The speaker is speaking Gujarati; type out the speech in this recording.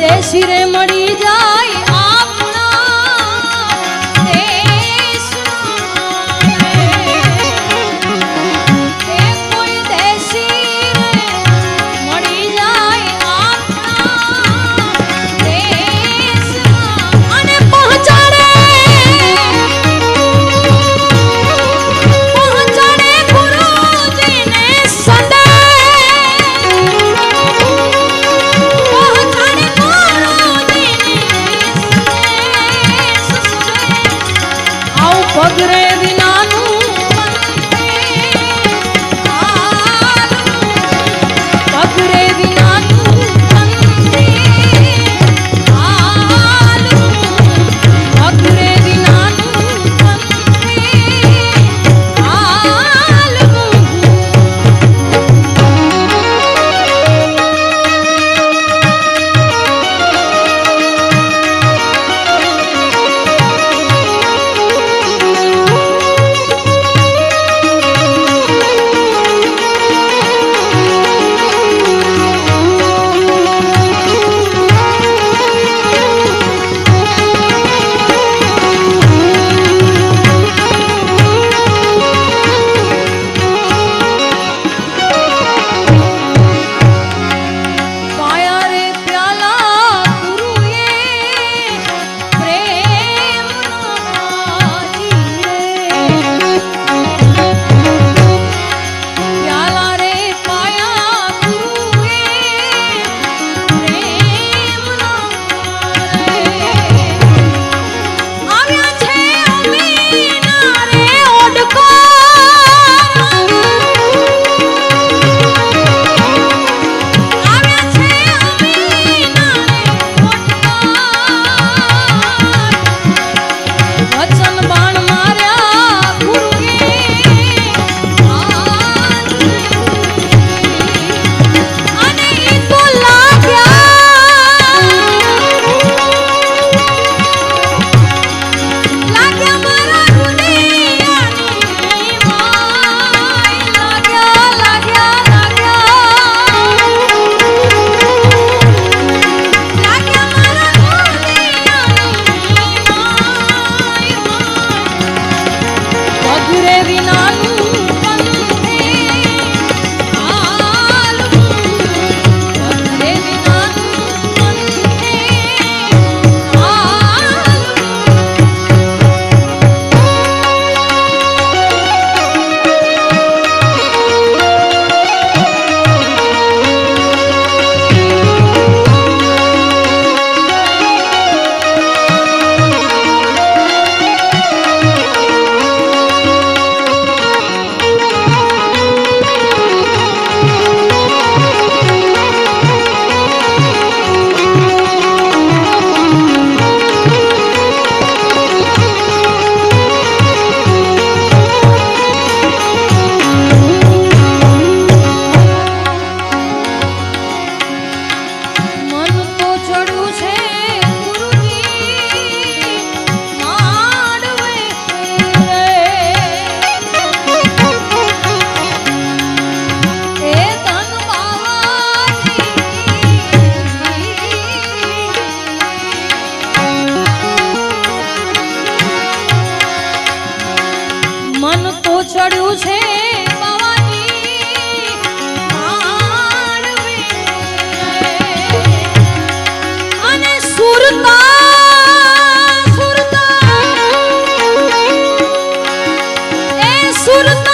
પરદેશી રે મળી જા પગરે વિના ચડ્યું છે અને સુરતા સુરતા. એ સુરતા